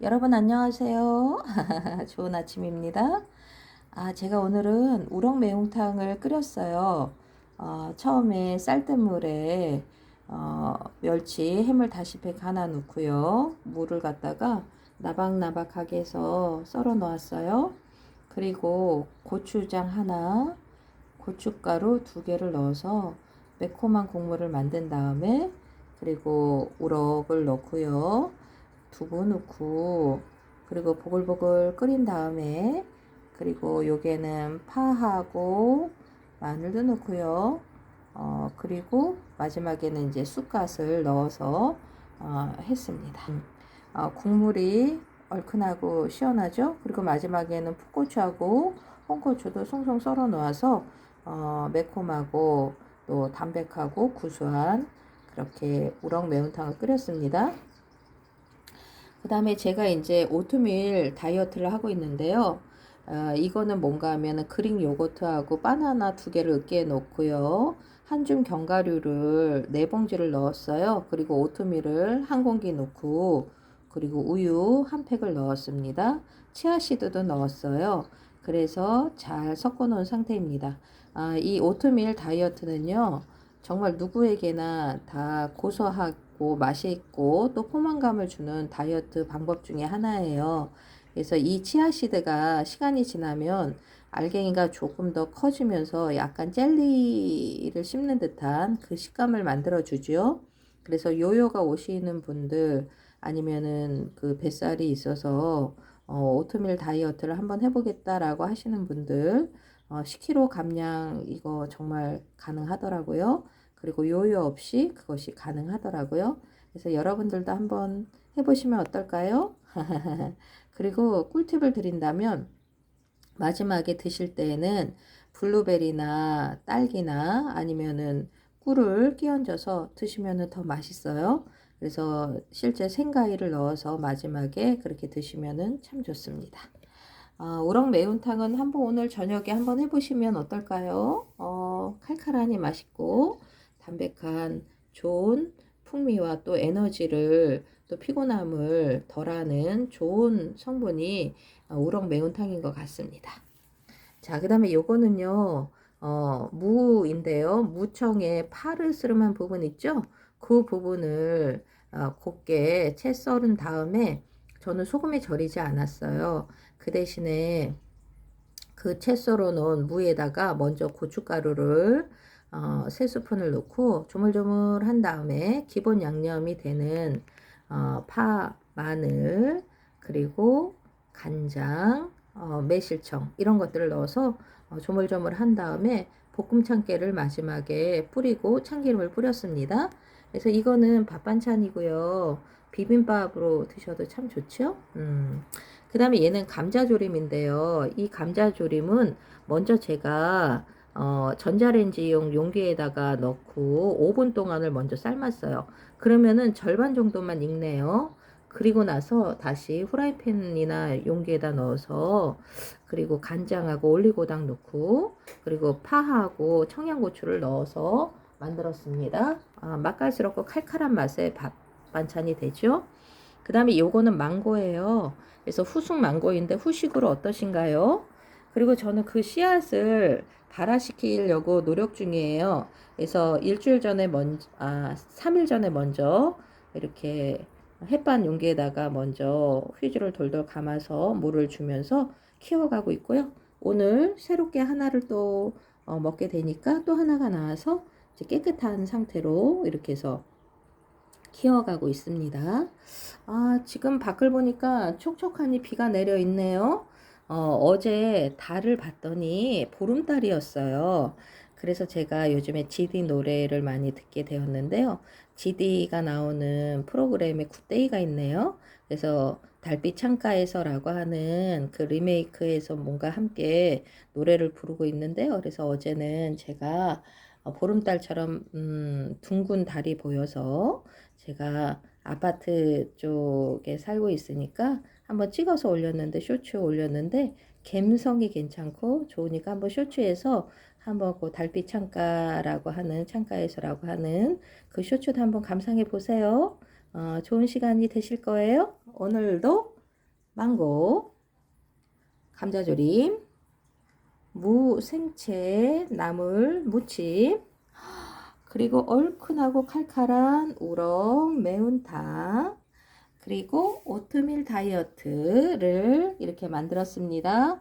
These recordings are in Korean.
여러분 안녕하세요. 좋은 아침입니다. 아, 제가 오늘은 우럭 매운탕을 끓였어요. 어, 처음에 쌀뜨물에 어, 멸치 해물 다시팩 하나 넣고요. 물을 갖다가 나박나박하게 해서 썰어 놓았어요. 그리고 고추장 하나, 고춧가루 두 개를 넣어서 매콤한 국물을 만든 다음에 그리고 우럭을 넣고요. 두부 넣고 그리고 보글보글 끓인 다음에 그리고 요게는 파하고 마늘도 넣고요. 어, 그리고 마지막에는 이제 쑥갓을 넣어서 어, 했습니다. 어, 국물이 얼큰하고 시원하죠? 그리고 마지막에는 풋고추하고 홍고추도 송송 썰어 놓아서 어, 매콤하고 또 담백하고 구수한 그렇게 우럭 매운탕을 끓였습니다. 그 다음에 제가 이제 오트밀 다이어트를 하고 있는데요. 어, 이거는 뭔가 하면은 그릭 요거트하고 바나나 두 개를 으깨 놓고요. 한 줌 견과류를 네 봉지를 넣었어요. 그리고 오트밀을 한 공기 넣고 그리고 우유 한 팩을 넣었습니다. 치아시드도 넣었어요. 그래서 잘 섞어 놓은 상태입니다. 아, 이 오트밀 다이어트는요. 정말 누구에게나 다 고소하고 맛이 있고 또 포만감을 주는 다이어트 방법 중에 하나예요. 그래서 이 치아시드가 시간이 지나면 알갱이가 조금 더 커지면서 약간 젤리를 씹는 듯한 그 식감을 만들어 주죠. 그래서 요요가 오시는 분들 아니면은 그 뱃살이 있어서 어, 오트밀 다이어트를 한번 해보겠다라고 하시는 분들 어, 10kg 감량 이거 정말 가능하더라고요. 그리고 요요 없이 그것이 가능하더라고요. 그래서 여러분들도 한번 해보시면 어떨까요? 그리고 꿀팁을 드린다면 마지막에 드실 때에는 블루베리나 딸기나 아니면은 꿀을 끼얹어서 드시면 더 맛있어요. 그래서 실제 생과일을 넣어서 마지막에 그렇게 드시면 참 좋습니다. 어, 우럭 매운탕은 한번 오늘 저녁에 한번 해보시면 어떨까요? 어, 칼칼하니 맛있고 담백한 좋은 풍미와 또 에너지를 또 피곤함을 덜하는 좋은 성분이 어, 우럭 매운탕인 것 같습니다. 자, 그 다음에 요거는요, 어, 무인데요. 무청에 파를 쓰름한 부분 있죠? 그 부분을 어, 곱게 채 썰은 다음에 저는 소금에 절이지 않았어요. 그 대신에 그 채 썰어 놓은 무에다가 먼저 고춧가루를 어, 세 스푼을 넣고 조물조물 한 다음에 기본 양념이 되는 어, 파, 마늘, 그리고 간장, 어, 매실청 이런 것들을 넣어서 어, 조물조물 한 다음에 볶음 참깨를 마지막에 뿌리고 참기름을 뿌렸습니다. 그래서 이거는 밥 반찬이고요. 비빔밥으로 드셔도 참 좋죠. 음. 그 다음에 얘는 감자조림인데요. 이 감자조림은 먼저 제가 어, 전자레인지용 용기에다가 넣고 5분 동안을 먼저 삶았어요. 그러면은 절반 정도만 익네요. 그리고 나서 다시 후라이팬이나 용기에다 넣어서 그리고 간장하고 올리고당 넣고 그리고 파하고 청양고추를 넣어서 만들었습니다. 아, 맛깔스럽고 칼칼한 맛의 밥 반찬이 되죠. 그 다음에 요거는 망고예요. 그래서 후숙 망고인데 후식으로 어떠신가요? 그리고 저는 그 씨앗을 발화시키려고 노력 중이에요. 그래서 일주일 전에 먼저, 아, 3일 전에 먼저 이렇게 햇반 용기에다가 먼저 휘주를 돌돌 감아서 물을 주면서 키워가고 있고요. 오늘 새롭게 하나를 또 어, 먹게 되니까 또 하나가 나와서 이제 깨끗한 상태로 이렇게 해서 키워가고 있습니다. 아, 지금 밖을 보니까 촉촉하니 비가 내려 있네요. 어, 어제 달을 봤더니 보름달이었어요. 그래서 제가 요즘에 GD 노래를 많이 듣게 되었는데요. GD가 나오는 프로그램에 굿데이가 있네요. 그래서 달빛 창가에서라고 하는 그 리메이크에서 뭔가 함께 노래를 부르고 있는데요. 그래서 어제는 제가 어, 보름달처럼 음, 둥근 달이 보여서 제가 아파트 쪽에 살고 있으니까 한번 찍어서 올렸는데 쇼츠 올렸는데 감성이 괜찮고 좋으니까 한번 쇼츠에서 한번 그 달빛 창가라고 하는 창가에서라고 하는 그 쇼츠도 한번 감상해 보세요. 어, 좋은 시간이 되실 거예요. 오늘도 망고, 감자조림, 무 생채, 나물 무침, 그리고 얼큰하고 칼칼한 우럭 매운탕, 그리고 오트밀 다이어트를 이렇게 만들었습니다.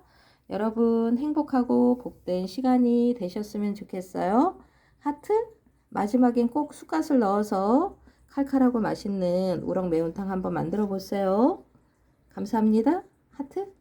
여러분 행복하고 복된 시간이 되셨으면 좋겠어요. 하트? 마지막엔 꼭 쑥갓을 넣어서 칼칼하고 맛있는 우럭 매운탕 한번 만들어 보세요. 감사합니다. 하트?